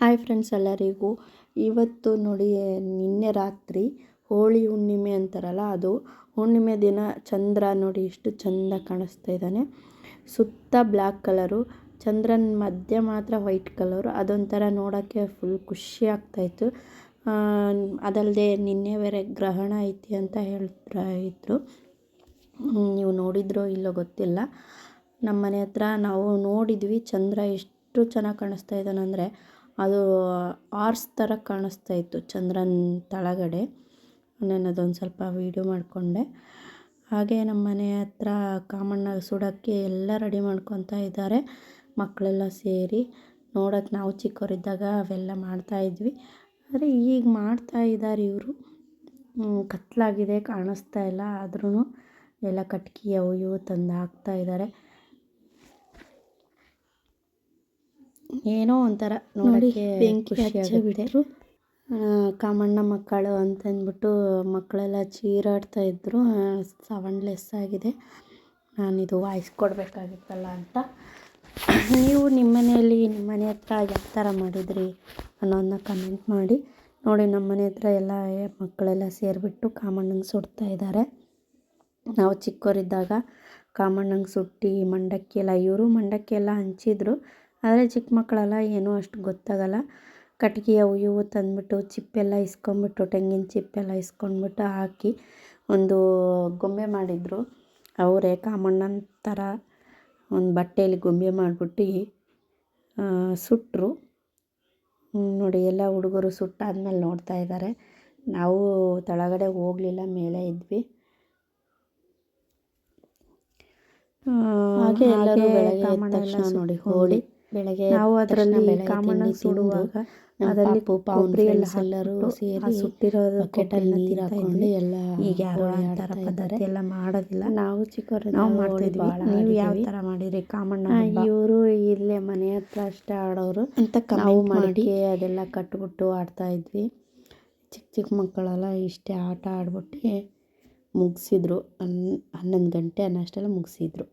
Hi friends ಎಲ್ಲರಿಗೂ. ಇವತ್ತು ನೋಡಿ, ನಿನ್ನೆ ರಾತ್ರಿ ಹೋಳಿ ಹುಣ್ಣಿಮೆ ಅಂತಾರಲ್ಲ, ಅದು ಹುಣ್ಣಿಮೆ ದಿನ ಚಂದ್ರ ನೋಡಿ ಎಷ್ಟು ಚಂದ ಕಾಣಿಸ್ತಾ ಇದ್ದಾನೆ. ಸುತ್ತ ಬ್ಲ್ಯಾಕ್ ಕಲರು, ಚಂದ್ರನ ಮಧ್ಯ ಮಾತ್ರ ವೈಟ್ ಕಲರು. ಅದೊಂಥರ ನೋಡೋಕ್ಕೆ ಫುಲ್ ಖುಷಿ ಆಗ್ತಾಯಿತ್ತು ಅದಲ್ಲದೆ ನಿನ್ನೆ ಬೇರೆ ಗ್ರಹಣ ಐತಿ ಅಂತ ಹೇಳ್ತಾ ಇದ್ದರು ನೀವು ನೋಡಿದ್ರೋ ಇಲ್ಲೋ ಗೊತ್ತಿಲ್ಲ. ನಮ್ಮ ಮನೆ ಹತ್ರ ನಾವು ನೋಡಿದ್ವಿ, ಚಂದ್ರ ಎಷ್ಟು ಚೆನ್ನಾಗಿ ಕಾಣಿಸ್ತಾ ಇದ್ದಾನಂದರೆ ಅದು ಆರ್ಸ್ ಥರ ಕಾಣಿಸ್ತಾ ಇತ್ತು ಚಂದ್ರನ ತಳಗಡೆ. ನಾನು ಅದೊಂದು ಸ್ವಲ್ಪ ವೀಡಿಯೋ ಮಾಡಿಕೊಂಡೆ. ಹಾಗೆ ನಮ್ಮ ಮನೆ ಹತ್ರ ಕಾಮಣ್ಣ ಸುಡೋಕ್ಕೆ ಎಲ್ಲ ರೆಡಿ ಮಾಡ್ಕೊತಾ ಇದ್ದಾರೆ. ಮಕ್ಕಳೆಲ್ಲ ಸೇರಿ ನೋಡೋಕ್ಕೆ ನಾವು ಚಿಕ್ಕವರಿದ್ದಾಗ ಅವೆಲ್ಲ ಮಾಡ್ತಾಯಿದ್ವಿ ಆದರೆ ಈಗ ಮಾಡ್ತಾ ಇದ್ದಾರೆ ಇವರು. ಕತ್ತಲಾಗಿದೆ ಕಾಣಿಸ್ತಾ ಇಲ್ಲ. ಆದ್ರೂ ಎಲ್ಲ ಕಟ್ಗೆ ಅವು ಇವು ತಂದು ಹಾಕ್ತಾ ಇದ್ದಾರೆ. ಏನೋ ಒಂಥರ ನೋಡಿ ಬೆಂಕಿ ಖುಷಿ ಕಾಮಣ್ಣ ಮಕ್ಕಳು ಅಂತಂದ್ಬಿಟ್ಟು ಮಕ್ಕಳೆಲ್ಲ ಚೀರಾಡ್ತಾ ಇದ್ರು. ಸೌಂಡ್ಲೆಸ್ ಆಗಿದೆ. ನಾನಿದು ವಾಯ್ಸ್ ಕೊಡಬೇಕಾಗಿತ್ತಲ್ಲ ಅಂತ. ನೀವು ನಿಮ್ಮ ಮನೆಯಲ್ಲಿ ನಿಮ್ಮ ಮನೆ ಹತ್ರ ಯಾವ ಥರ ಮಾಡಿದ್ರಿ ಅನ್ನೋದನ್ನ ಕಮೆಂಟ್ ಮಾಡಿ. ನೋಡಿ ನಮ್ಮ ಮನೆ ಹತ್ರ ಎಲ್ಲ ಮಕ್ಕಳೆಲ್ಲ ಸೇರಿಬಿಟ್ಟು ಕಾಮಣ್ಣಂಗೆ ಸುಡ್ತಾ ಇದ್ದಾರೆ. ನಾವು ಚಿಕ್ಕವರಿದ್ದಾಗ ಕಾಮಣ್ಣಂಗೆ ಸುಟ್ಟಿ ಮಂಡಕ್ಕಿ ಎಲ್ಲ ಇವರು ಮಂಡಕ್ಕಿ ಎಲ್ಲ ಹಂಚಿದ್ರು. ಆದರೆ ಚಿಕ್ಕ ಮಕ್ಕಳೆಲ್ಲ ಏನೂ ಅಷ್ಟು ಗೊತ್ತಾಗಲ್ಲ. ಕಟ್ಗೆ ಅವು ಇವು ತಂದುಬಿಟ್ಟು ಚಿಪ್ಪೆಲ್ಲ ಇಸ್ಕೊಂಬಿಟ್ಟು ತೆಂಗಿನ ಚಿಪ್ಪೆಲ್ಲ ಇಸ್ಕೊಂಡ್ಬಿಟ್ಟು ಹಾಕಿ ಒಂದು ಗೊಂಬೆ ಮಾಡಿದರು. ಅವರೇ ಕಾಮಣ್ಣನ ಥರ ಒಂದು ಬಟ್ಟೆಯಲ್ಲಿ ಗೊಂಬೆ ಮಾಡಿಬಿಟ್ಟು ಸುಟ್ಟರು ನೋಡಿ ಎಲ್ಲ ಹುಡುಗರು ಸುಟ್ಟಾದ್ಮೇಲೆ ನೋಡ್ತಾ ಇದ್ದಾರೆ. ನಾವು ತಳಗಡೆ ಹೋಗಲಿಲ್ಲ ಮೇಲೆ ಇದ್ವಿ. ಹಾಗೆ ಎಲ್ಲರೂ ಬೆಳಗ್ಗೆ ಎದ್ದ ತಕ್ಷಣ ನೋಡಿ ಹೋಳಿ. ಬೆಳಗ್ಗೆ ನಾವು ಅದರಲ್ಲಿ ಕಾಮಣ್ಣ ಸುಡುವಾಗ ಅದರಲ್ಲಿ ಕೊಬ್ಬರಿ ಎಲ್ಲ ಎಲ್ಲರೂ ಸೇರಿ ಸುಟ್ಟಿರೋದು ಕೆಟಲ್ ನೀರು ಹಾಕೊಂಡು ಎಲ್ಲ ಈಗ ಯಾರು ಆ ಥರ ಪದ್ಧತಿ ಎಲ್ಲ ಮಾಡೋದಿಲ್ಲ. ನಾವು ಚಿಕ್ಕವರು ನಾವು ಮಾಡ್ತಿದ್ವಿ ನೀವು ಯಾವ ತರ ಥರ ಮಾಡಿರಿ ಕಾಮಣ್ಣ ಇವರು ಇಲ್ಲೇ ಮನೆ ಹತ್ರ ಅಷ್ಟೇ ಆಡೋರು. ಅಂತ ನಾವು ಮಾಡಿ. ಅದೆಲ್ಲ ಕಟ್ಬಿಟ್ಟು ಆಡ್ತಾ ಇದ್ವಿ. ಚಿಕ್ಕ ಚಿಕ್ಕ ಮಕ್ಕಳೆಲ್ಲ ಇಷ್ಟೇ ಆಟ ಆಡ್ಬಿಟ್ಟು ಮುಗಿಸಿದ್ರು. ಹನ್ ಹನ್ನೊಂದು ಗಂಟೆ ಅನ್ನೋಷ್ಟೆಲ್ಲ ಮುಗಿಸಿದ್ರು.